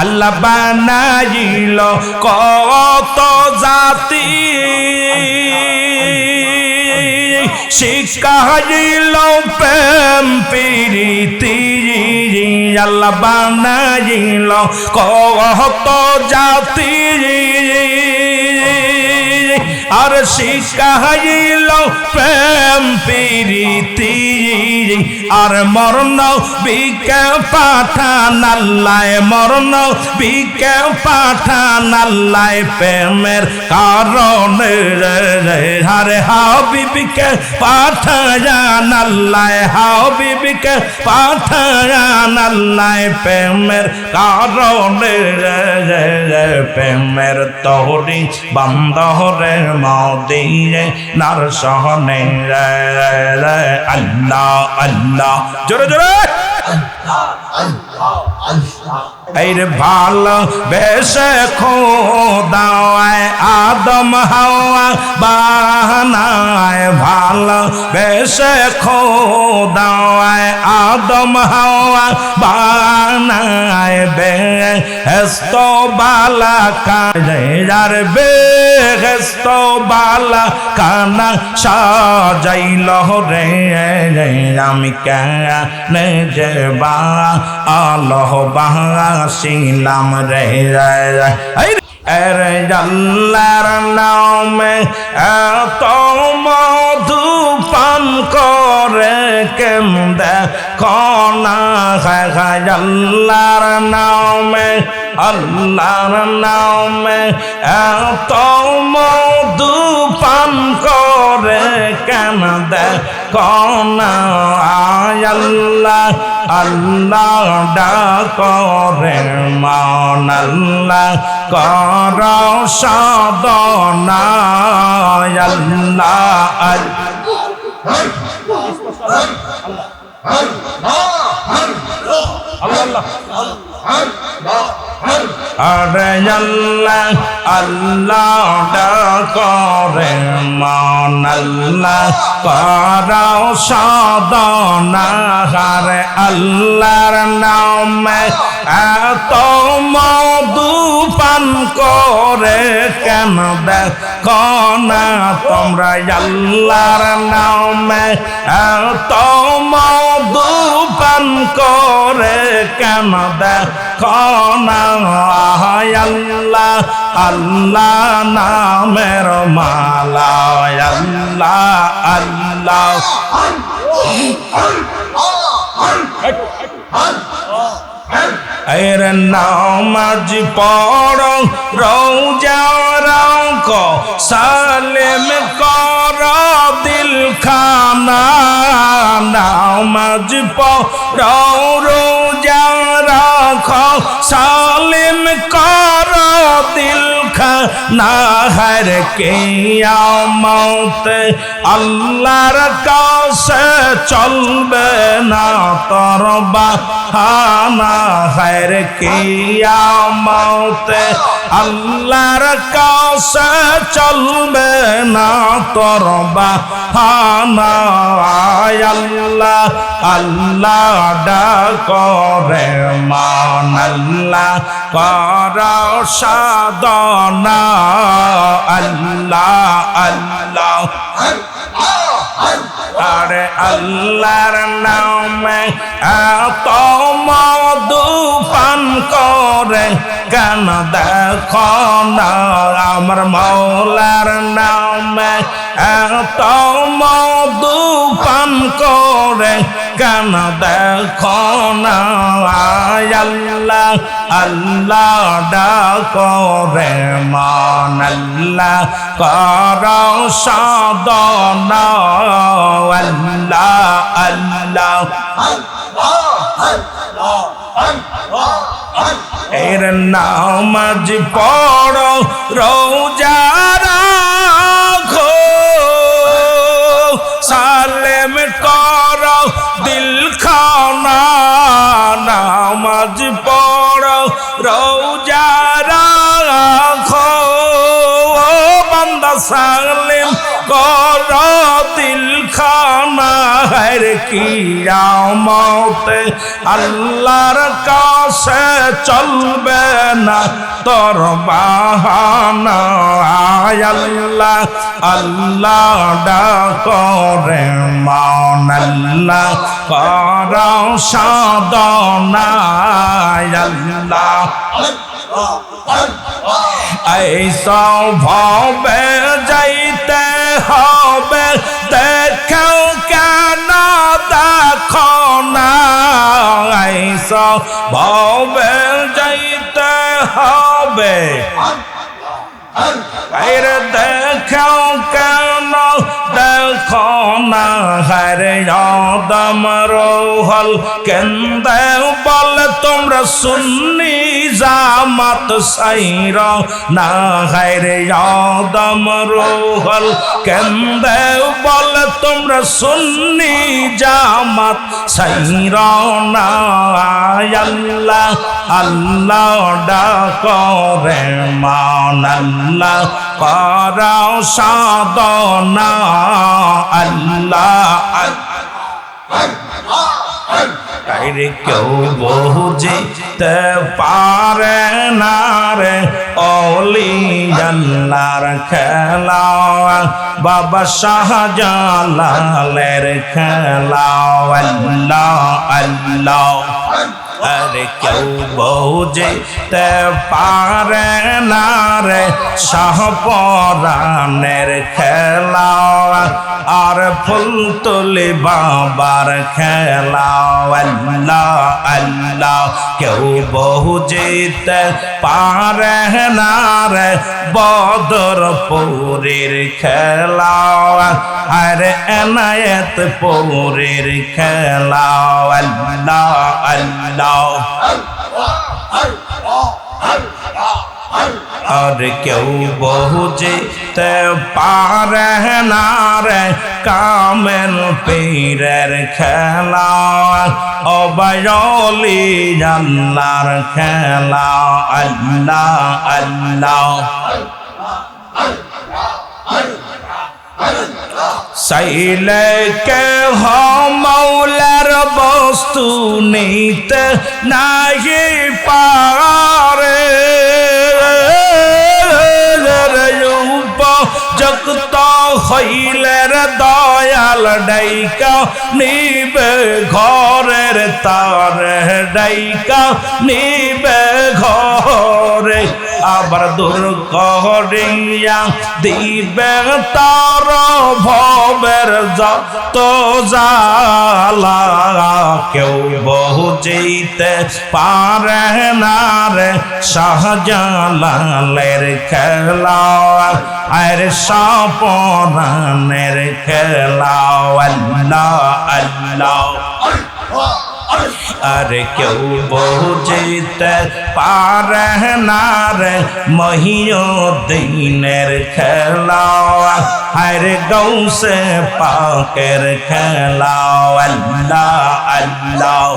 আল্লাহ বানাইল কত জাতি। শিখাইল প্রেম প্রীতি। আল্লাহ বানাইল কত জাতি। আর শিখাইল প্রেম প্রীতি। আর মরণ বিকে পাঠান আল্লাহ মরণ বিকে পাঠান আল্লাহ প্রেমের কারণে। হারে হাবিবিকে পাঠান আল্লাহ হাবিবিকে পাঠান আল্লাহ প্রেমের কারণে। প্রেমের তহরি বান্দরে মদিয়ে নার সহনে আল্লাহ আল্লাহ। জোরে জোরে। এই রে ভালো বেশে খোদায়, আদম হাওয়া বাহানায় ভালো বেশে খোদায়, আদম হাওয়া বাহানায় বে হেস্ত বালা কাজে যার বে হেস্ত বালা কানা সাজাইল রে। আমি কেন যে বা আলহ বাহাসিলাম রে এই এরে জাল্লার নামে এত মধু পান করে কেমদে কনা খায় জাল্লার নামে, আল্লাহর নামে এত মধু পান করে কেন আয় আল্লাহ আল্লাহ ডাকরে মান আল্লাহ কর সাধনা আল্লাহ আল্লাহ আরে আল্লাহ আল্লাহ ডাকরে মান আল্লাহ সাধনা হারে আল্লাহর নামে এত মধু পান করে কেন দেখো না তোমরা আল্লাহর নামে এত মধু পান করে কেন দেখো না আল্লাহ আল্লাহ নামের মালা আল্লাহ আল্লাহ এর নামাজ পড় রৌজা রাখ সালেম কর দিল খানা নামাজ পড় রৌজা রাখ সালেম কর দিল খানা হর কেয়ামত আল্লাহর কাছে চলবে না তোর বাহানা হর কেয়ামত আল্লাহর কাছে চলবে না তোর বাহানা আয় আল্লাহ আল্লাহ ডাকরে মান আল্লাহ, কর সাধনা, আল্লাহ আল্লাহ। আরে আল্লাহর নামে এত মধু পান করে কেন দেখ না? আমার মৌলার নামে এত মধু পান করে কেন দেখ না? আল্লাহ আল্লাহ ডাকরে মান আল্লাহ, কর এর পড়ো, রোজা নামাজ পড় রোজা খো বান্দা সালেম কর দিল খানার কিয়ামতে আল্লাহর কাছে চলবে না তোর বাহানা। আয় আল্লাহ আল্লাহ ডাকরে মান আল্লাহ কর আয় আল্লাহ। এই ভাবে যাইতে হবে। দেখো কেন দেখো না। এই ভাবে যাইতে হবে। আরে দেখো কেন দেখো না হারে আদম রোহল। কেন্দে বলে তোমরা সুন্নি জামাত সাইর। না হারে আদম রোহল। কেন্দে বলে তোমরা সুন্নি জামাত সাইর। না, আল্লাহ আল্লাহ ডাকরে মান আল্লাহ করাও সাধনা, আল্লাহ তাইরে কেউ বুঝিতে পারে না রে, অলি আল্লাহর খেলা, বাবা শাহজালালের খেলা, আল্লাহ আল্লাহ। আরে কেউ বুঝিতে পারে না রে শাহপরানের খেলা। আর ফুল তুলি বাবার খেলা। আল্লাহ আল্লাহ, কেউ বুঝিতে পারে না রে বদর পুরীর খেলা। আর এনায়ত পুরীর খেলা। আল্লাহ আল্লাহ আর কেউ বুঝিতে পারে না রে কামেল পীরের খেলা, অবয়লি আল্লাহর খেলা, আল্লাহ আল্লাহ। সাইলে কে মৌলার বস্তু নিতে নাই পারে জগত হইলের দয়াল ডাইকা, নিবে ঘরের তার ডাইকা, নিবে ঘরে আবার দুর্গরিয়া দিবে তার ভবের যত জালা কেউ বহু যেতে পারে না রে শাহজালালের খেলা আর সাপরানের খেলা। আল্লাহ আল্লাহ আরে কেউ বুঝিতে পারে না রে মহিউদ্দিনের খেলা। আরে গৌসে পাকের খেলা। আল্লাহ আল্লাহ।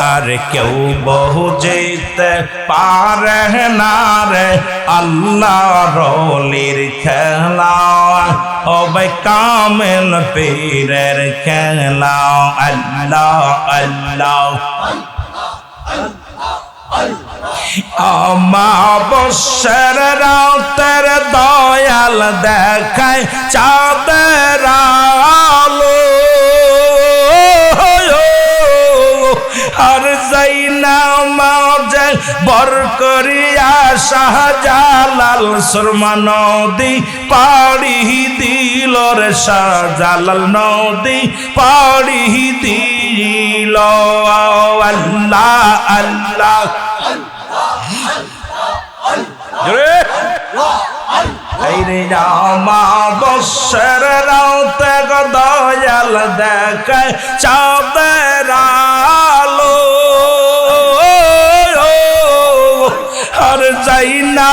আর কেউ বহু যেতে পারে না রে। আল্লাহ রলির খেলা। ওবে কামেল পীরের খেলা। আল্লাহ আল্লাহ। অমাবস্যর রাতের দয়াল দেখায় চাঁদের যাইনা মাঝে বর করিয়া শাহজালাল, সুরমা নদী পাড়ি দিল রে শাহজালাল নদী পাড়ি দিল। আল্লাহ আল্লাহ জোরে রে রামা বৎসর রাউতে দয়াল দেখায় চাঁদের আর যাই না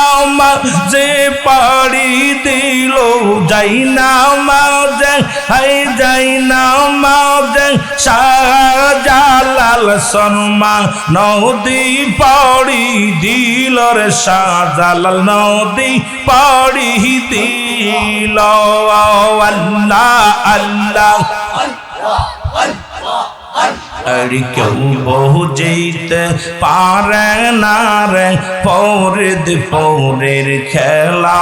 যে পাড়ি দিল, যাই না মাঝে হাই যাই না মাঝে শাহজালাল সন্মা নদী পাড়ি দিল রে শাহজালাল নদী পাড়ি দিল। দিল আল্লাহ আল্লাহ। আর কেউ বুঝিতে পারে না রে, পৌরিদ পৌরের খেলা,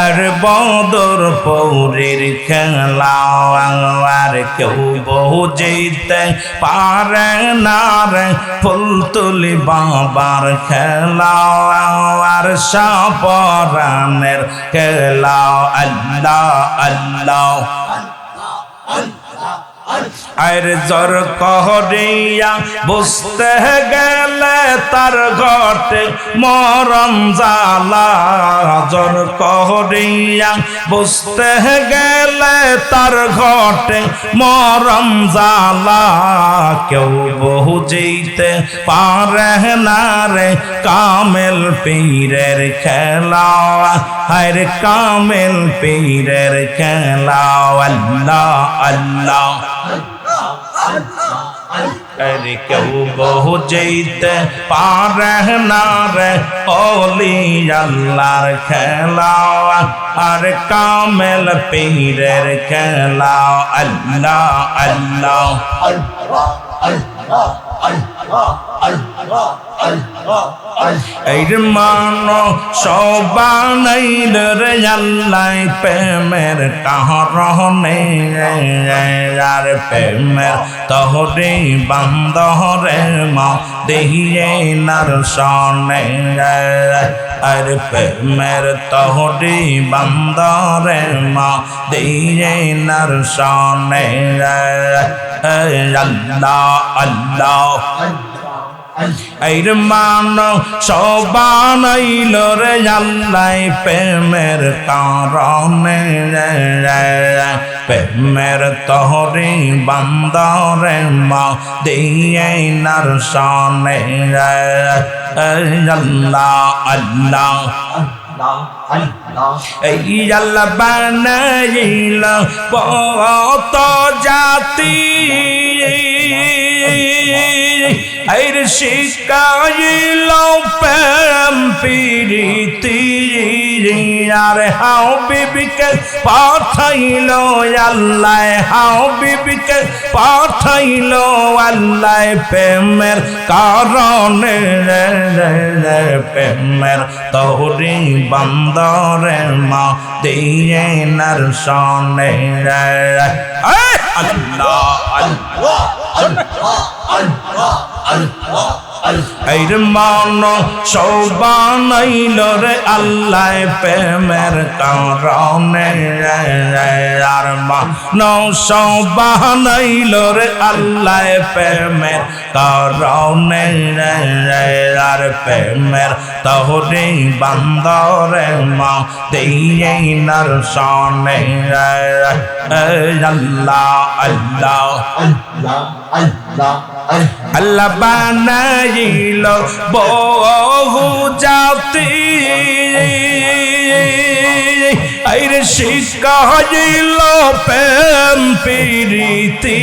আর বদর পৌরের খেলা, আর কেউ বুঝিতে পারে না রে ফুল তুলি বাবার খেলা, আর সাপরানের খেলা, আল্লাহ আল্লাহ। আর জর কহরিয়া বুঝতে গেলে তার ঘটে মরম জালা জর কহরিয়া বুঝতে গেলে তার ঘটে মরম জালা কেউ বহু যেতে পারে না রে কামেল পীরের খেলা। হায় কামেল পীরের খেলা। আল্লাহ আল্লাহ। আরে কেউ বহু যেতে পারে না রে অলি আল্লাহর খেলা আর কামেল পীরের খেলা আল্লাহ আল্লাহ এর মান সবানাইল রে আল্লাহ, প্রেমের কাহরনে আর প্রেমের তহরে বান্দরে মা দেহিয়ে নার সনে আর প্রেমের তহরে বান্দরে মা দেহিয়ে নার সনে আল্লাহ আল্লাহ। এর মান সবানাইল রে আল্লাহ প্রেমের কারণে। প্রেমের তহরে বান্দরে মা দিয়ে নার সনে আল্লাহ আল্লাহ আল্লাহ। বানাইল কত জাতি। এর শিকাইল প্রেম পিরিতি আর হাও বিবিকে পাঠাইল আল্লাহ, হাও বিবিকে পাঠাইল আল্লাহ প্রেমের কারণে। প্রেমের তহরি বান্দরে মা দিয়ে নার সনে আল্লাহ আল্লাহ। এর মান সৌবানাইল রে আল্লাহ প্রেমের কারণে। আর মান সৌবানাইল রে আল্লাহ প্রেমের কারণে। আর প্রেমের তহরে বান্দরে মা দিয়ে নার সনে আল্লাহ আল্লাহ আল্লাহ। বানাইল বহু জাতি আইরে শিকাইল প্রেম পিরিতি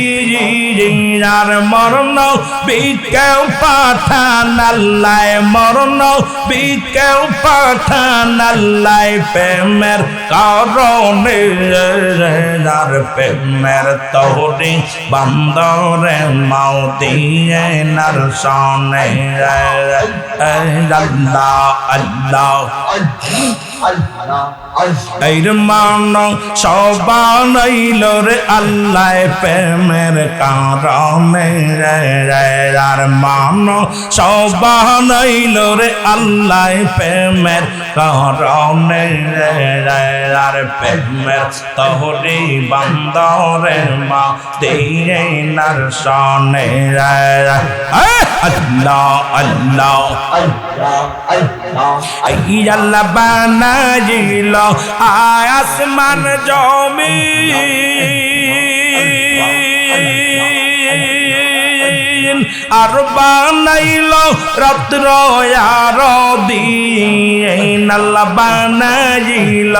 আর মরণ বিকেও পাঠান আল্লাহ মরণ বিকেও পাঠান আল্লাহ প্রেমের কারণে আর প্রেমের তহরি বান্দরে মাও দিয়ে নার সনে আল্লাহ আল্লাহ। এর মান সবানাইল রে আল্লাহ প্রেমের কারণে। আর মান সবানাইল রে আল্লাহ প্রেমের কারণে। আর প্রেমের তহরি বান্দরে মা দিয়ে আল্লাহ বানাইল আসমান জমি। আর বানাইল রত্র আর দিন বানাইল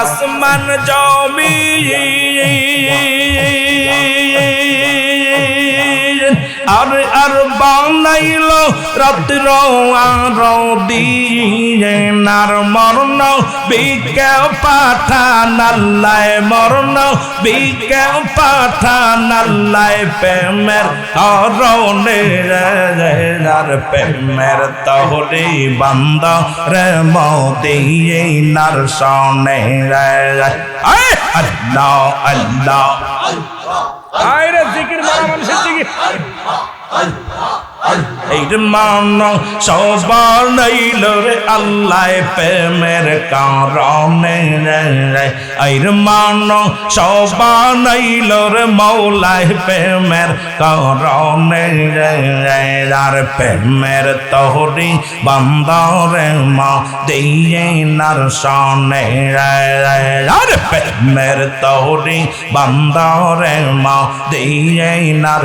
আসমান জমি। আর বানাইল রাত্র আর দিয়ে নার মরণ, বিকে পাঠান আল্লাহ মরণ, বিকে পাঠান আল্লাহ প্রেমের আর প্রেমের তহরে বান্দ রে মোদিয়ে নার সনে আল্লাহ আল্লাহ। আরে জিকির মারা মানুষের জিকির। 干就 এইর মান সবার নইল রে আল্লাহ প্রেমের কারণে। এইর মান সবার নইল রে মৌলায় প্রেমের কারণে। আর প্রেমের তহরি বান্দরে মা দিয়ে নার সনে আর প্রেমের তহরি বান্দরে মা দিয়ে নার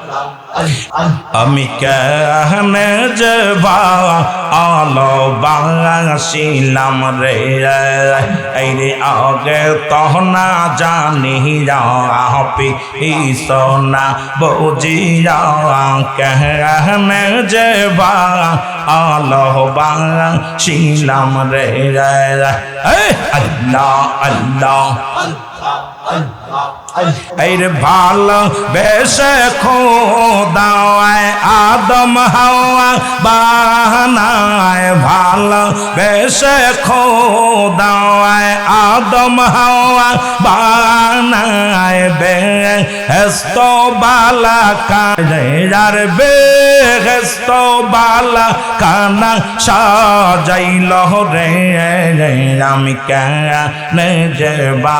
আমি কেহনে যাবা আলো বাংলাশিলাম রে? এই রে আগে তো না জানি আপি সোনা বুঝিয়া কেহনে যাবা আলো বাংলাশিলাম রে? আল্লাহ আল্লাহ। এর ভালো বেশে খোদায় আদম হাওয়া বানায় ভালো বেশে খোদায় আদম হাওয়া বানায় বে হেস্ত বালা কানে, যার বে হেস্ত বালা কানা সাজাইল রে। আমি কেন যে বা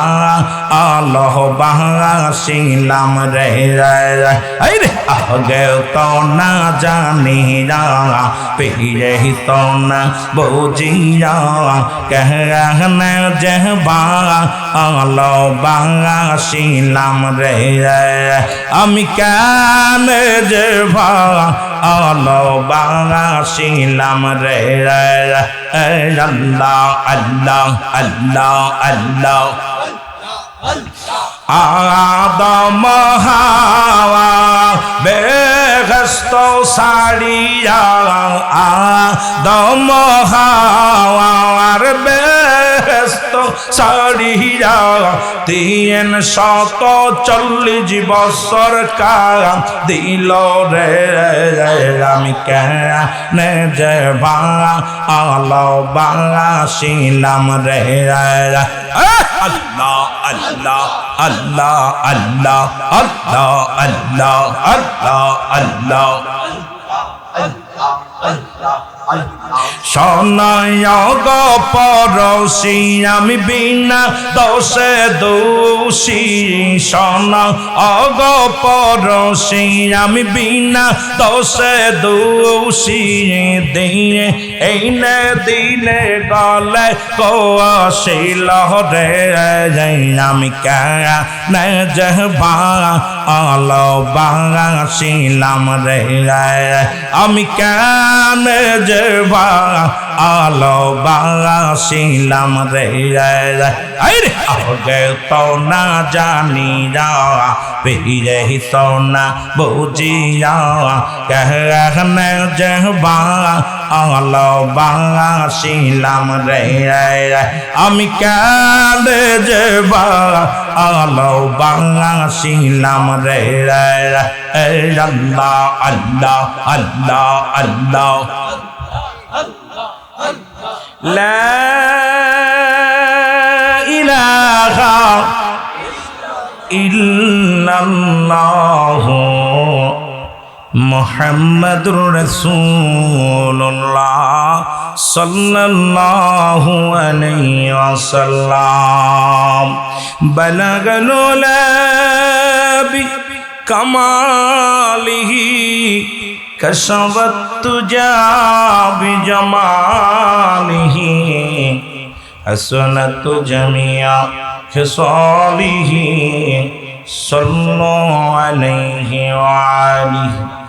আলহ বাসিলাম রে রে আগে তো না জানি পিয়ে তো না বুঝিয়া। কেহন যে আলো বাসিলাম রে আমি কেন যে ভা আলো বাসিলাম রে আল্লাহ আল্লাহ আল্লাহ আল্লাহ। আদম হাওয়া বেহস্ত সাড়িয়া আদম হাওয়ার বেগস্ত সাড়িয়া তিন শত চল্লিশ বছর কাল দিল রে আমি কেন যে বা আলো বাংলাশিলাম রে আল্লাহ আল্লাহ আল্লাহ আল্লাহ আল্লাহ আল্লাহ আল্লাহ আল্লাহ শোনায় গো পরশি আমি বিনা দোষে দোষী। শোনা অগ পরশি আমি বিনা দোষে দোষী। দিয়ে এই নে দিলে গলে কোশিল রে, আমি কেন জহবা আলো বাঙাছিলাম রে। আমি কেন যেবা আলো বাঙাছিলাম রে আরে আগে তো না জানি যাওয়া পেয়ে তো না বুঝিয়া কেন যেবা আলো বাঙাছিলাম রে আমি কেন যেবা আলো বাঙাছিলাম রে আল্লাহ আল্লাহ আল্লাহ আল্লাহ। لا إله إلا الله محمد رسول الله صلى الله عليه وسلم بلغ العلا بكماله كشف التجا بجماله حسنت جميع خصاله صلوا عليه وعليه